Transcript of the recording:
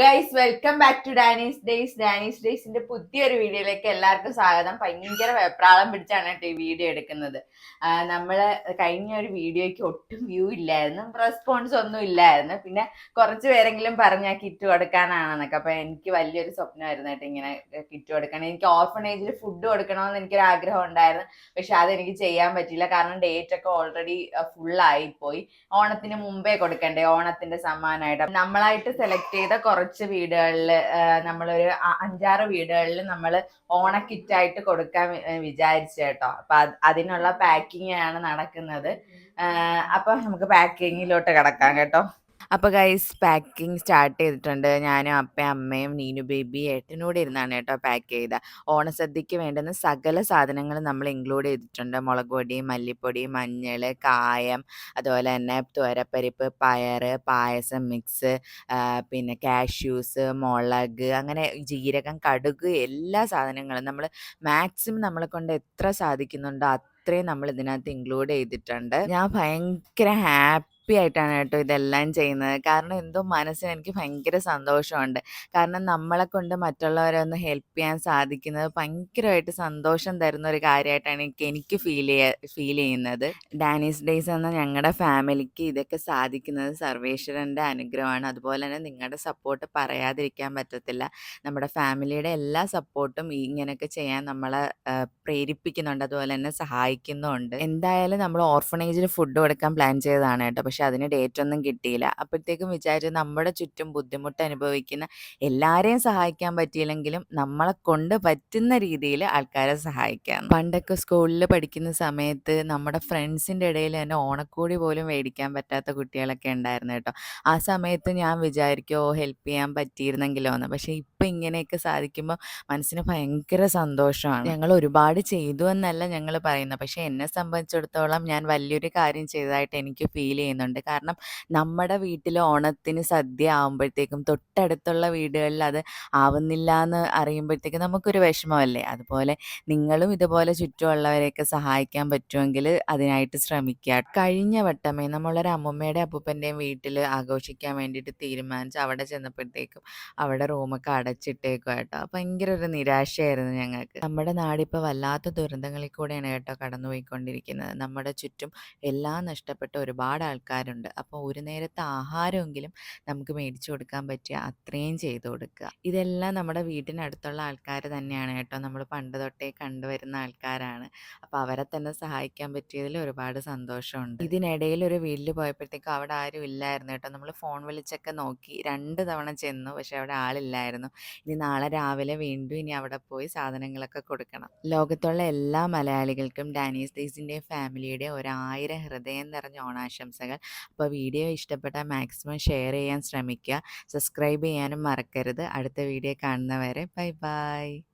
Guys welcome back to Danny's Days Danny's ഡേയ്സിന്റെ പുതിയൊരു വീഡിയോയിലേക്ക് എല്ലാവർക്കും സ്വാഗതം. ഭയങ്കര വെപ്രാളം പിടിച്ചാണ് കേട്ടോ ഈ വീഡിയോ എടുക്കുന്നത്. നമ്മൾ കഴിഞ്ഞ ഒരു വീഡിയോയ്ക്ക് ഒട്ടും വ്യൂ ഇല്ലായിരുന്നു. റെസ്പോൺസ് ഒന്നും ഇല്ലായിരുന്നു. പിന്നെ കുറച്ച് പേരെങ്കിലും പറഞ്ഞ കിറ്റ് കൊടുക്കാനാണെന്നൊക്കെ. അപ്പൊ എനിക്ക് വലിയൊരു സ്വപ്നമായിരുന്നു കേട്ടോ ഇങ്ങനെ കിറ്റ് കൊടുക്കണം. എനിക്ക് ഓർഫനേജിൽ ഫുഡ് കൊടുക്കണമെന്ന് എനിക്കൊരു ആഗ്രഹം ഉണ്ടായിരുന്നു. പക്ഷെ അതെനിക്ക് ചെയ്യാൻ പറ്റിയില്ല. കാരണം ഡേറ്റ് ഒക്കെ ഓൾറെഡി ഫുൾ ആയിപ്പോയി. ഓണത്തിന് മുമ്പേ കൊടുക്കണ്ടേ? ഓണത്തിന്റെ സമ്മാനമായിട്ട്. നമ്മളായിട്ട് സെലക്ട് ചെയ്ത കുറച്ച് വീടുകളിൽ നമ്മളൊരു അഞ്ചാറ് വീടുകളിൽ നമ്മൾ ഓണ കിറ്റായിട്ട് കൊടുക്കാൻ വിചാരിച്ചു കേട്ടോ. അപ്പൊ അതിനുള്ള പാക്കിംഗ് ആണ് നടക്കുന്നത് അപ്പൊ നമുക്ക് പാക്കിങ്ങിലോട്ട് കിടക്കാം കേട്ടോ. അപ്പൊ ഗൈസ് പാക്കിംഗ് സ്റ്റാർട്ട് ചെയ്തിട്ടുണ്ട്. ഞാനും അപ്പയും അമ്മയും നീനു ബേബി ഏട്ടനോട് ഇരുന്നാണ് കേട്ടോ പാക്ക് ചെയ്ത. ഓണസദ്യക്ക് വേണ്ടുന്ന സകല സാധനങ്ങളും നമ്മൾ ഇൻക്ലൂഡ് ചെയ്തിട്ടുണ്ട്. മുളക് പൊടി മല്ലിപ്പൊടി മഞ്ഞൾ കായം അതുപോലെ തന്നെ തുവരപ്പരിപ്പ് പയറ് പായസം മിക്സ് പിന്നെ കാഷ്യൂസ് മുളക് അങ്ങനെ ജീരകം കടുക് എല്ലാ സാധനങ്ങളും നമ്മൾ മാക്സിമം നമ്മളെ കൊണ്ട് എത്ര സാധിക്കുന്നുണ്ടോ അത്രയും നമ്മൾ ഇതിനകത്ത് ഇൻക്ലൂഡ് ചെയ്തിട്ടുണ്ട്. ഞാൻ ഭയങ്കര ഹാപ്പി ആയിട്ടാണ് കേട്ടോ ഇതെല്ലാം ചെയ്യുന്നത്. കാരണം എന്തോ മനസ്സിന് എനിക്ക് ഭയങ്കര സന്തോഷമുണ്ട്. കാരണം നമ്മളെ കൊണ്ട് മറ്റുള്ളവരെ ഒന്ന് ഹെൽപ്പ് ചെയ്യാൻ സാധിക്കുന്നത് ഭയങ്കരമായിട്ട് സന്തോഷം തരുന്ന ഒരു കാര്യമായിട്ടാണ് എനിക്ക് എനിക്ക് ഫീൽ ചെയ്യ ഫീൽ ചെയ്യുന്നത്. ഡാനീസ് ഡേയ്സ് എന്ന ഞങ്ങളുടെ ഫാമിലിക്ക് ഇതൊക്കെ സാധിക്കുന്നത് സർവേശ്വരന്റെ അനുഗ്രഹമാണ്. അതുപോലെ തന്നെ നിങ്ങളുടെ സപ്പോർട്ട് പറയാതിരിക്കാൻ പറ്റത്തില്ല. നമ്മുടെ ഫാമിലിയുടെ എല്ലാ സപ്പോർട്ടും ഇങ്ങനെയൊക്കെ ചെയ്യാൻ നമ്മളെ പ്രേരിപ്പിക്കുന്നുണ്ട്. അതുപോലെ തന്നെ സഹായിക്കുന്നുണ്ട്. എന്തായാലും നമ്മൾ ഓർഫണേജിൽ ഫുഡ് കൊടുക്കാൻ പ്ലാൻ ചെയ്തതാണ് കേട്ടോ. പക്ഷെ അതിന് ഡേറ്റ് ഒന്നും കിട്ടിയില്ല. അപ്പോഴത്തേക്കും വിചാരിച്ചു നമ്മുടെ ചുറ്റും ബുദ്ധിമുട്ട് അനുഭവിക്കുന്ന എല്ലാവരെയും സഹായിക്കാൻ പറ്റിയില്ലെങ്കിലും നമ്മളെ കൊണ്ട് പറ്റുന്ന രീതിയിൽ ആൾക്കാരെ സഹായിക്കാം. പണ്ടൊക്കെ സ്കൂളിൽ പഠിക്കുന്ന സമയത്ത് നമ്മുടെ ഫ്രണ്ട്സിന്റെ ഇടയിൽ തന്നെ ഓണക്കോടി പോലും മേടിക്കാൻ പറ്റാത്ത കുട്ടികളൊക്കെ ഉണ്ടായിരുന്നു കേട്ടോ. ആ സമയത്ത് ഞാൻ വിചാരിക്കുമോ ഹെൽപ്പ് ചെയ്യാൻ പറ്റിയിരുന്നെങ്കിലോ എന്ന് പക്ഷേ ഇപ്പം ഇങ്ങനെയൊക്കെ സാധിക്കുമ്പോൾ മനസ്സിന് ഭയങ്കര സന്തോഷമാണ്. ഞങ്ങൾ ഒരുപാട് ചെയ്തു എന്നല്ല ഞങ്ങൾ പറയുന്നത്. പക്ഷേ എന്നെ സംബന്ധിച്ചിടത്തോളം ഞാൻ വലിയൊരു കാര്യം ചെയ്തതായിട്ട് എനിക്ക് ഫീൽ ചെയ്യുന്നുണ്ട്. കാരണം നമ്മുടെ വീട്ടിൽ ഓണത്തിന് സദ്യ ആകുമ്പോഴത്തേക്കും തൊട്ടടുത്തുള്ള വീടുകളിൽ അത് ആവുന്നില്ല എന്ന് അറിയുമ്പോഴത്തേക്കും നമുക്കൊരു വിഷമമല്ലേ? അതുപോലെ നിങ്ങളും ഇതുപോലെ ചുറ്റുമുള്ളവരെയൊക്കെ സഹായിക്കാൻ പറ്റുമെങ്കിൽ അതിനായിട്ട് ശ്രമിക്കുക. കഴിഞ്ഞ വട്ടമേ നമ്മളൊരു അമ്മൂമ്മയുടെ അപ്പൂപ്പന്റെയും വീട്ടിൽ ആഘോഷിക്കാൻ വേണ്ടിയിട്ട് തീരുമാനിച്ച് അവിടെ ചെന്നപ്പോഴത്തേക്കും അവിടെ റൂമൊക്കെ അടച്ചിട്ടേക്കും കേട്ടോ ഭയങ്കര ഒരു നിരാശയായിരുന്നു ഞങ്ങൾക്ക്. നമ്മുടെ നാടിപ്പോൾ വല്ലാത്ത ദുരന്തങ്ങളിൽ കൂടെയാണ് കേട്ടോ കടന്നുപോയിക്കൊണ്ടിരിക്കുന്നത്. നമ്മുടെ ചുറ്റും എല്ലാം നഷ്ടപ്പെട്ട ഒരുപാട് ആൾക്കാരുണ്ട്. അപ്പോൾ ഒരു നേരത്തെ ആഹാരമെങ്കിലും നമുക്ക് മേടിച്ചു കൊടുക്കാൻ പറ്റിയ അത്രയും ചെയ്തു കൊടുക്കുക. ഇതെല്ലാം നമ്മുടെ വീട്ടിനടുത്തുള്ള ആൾക്കാർ തന്നെയാണ് കേട്ടോ. നമ്മൾ പണ്ട് തൊട്ടേ കണ്ടുവരുന്ന ആൾക്കാരാണ്. അപ്പോൾ അവരെ തന്നെ സഹായിക്കാൻ പറ്റിയതിൽ ഒരുപാട് സന്തോഷമുണ്ട്. ഇതിനിടയിൽ ഒരു വീട്ടിൽ പോയപ്പോഴത്തേക്കും അവിടെ ആരും ഇല്ലായിരുന്നു കേട്ടോ. നമ്മൾ ഫോൺ വിളിച്ചൊക്കെ നോക്കി രണ്ട് തവണ ചെന്നു. പക്ഷെ അവിടെ ആളില്ലായിരുന്നു. ഇനി നാളെ രാവിലെ വീണ്ടും ഇനി അവിടെ പോയി സാധനങ്ങളൊക്കെ കൊടുക്കണം. ലോകത്തുള്ള എല്ലാ മലയാളികൾക്കും ഡാനീസ് ദീസിന്റെ ഫാമിലിയുടെ ഒരായിരം ഹൃദയം നിറഞ്ഞ ഓണാശംസകൾ. അപ്പോൾ വീഡിയോ ഇഷ്ടപ്പെട്ടാൽ മാക്സിമം ഷെയർ ചെയ്യാൻ ശ്രമിക്കുക. സബ്സ്ക്രൈബ് ചെയ്യാനും മറക്കരുത്. അടുത്ത വീഡിയോ കാണുന്നവരെ ബൈ ബൈ.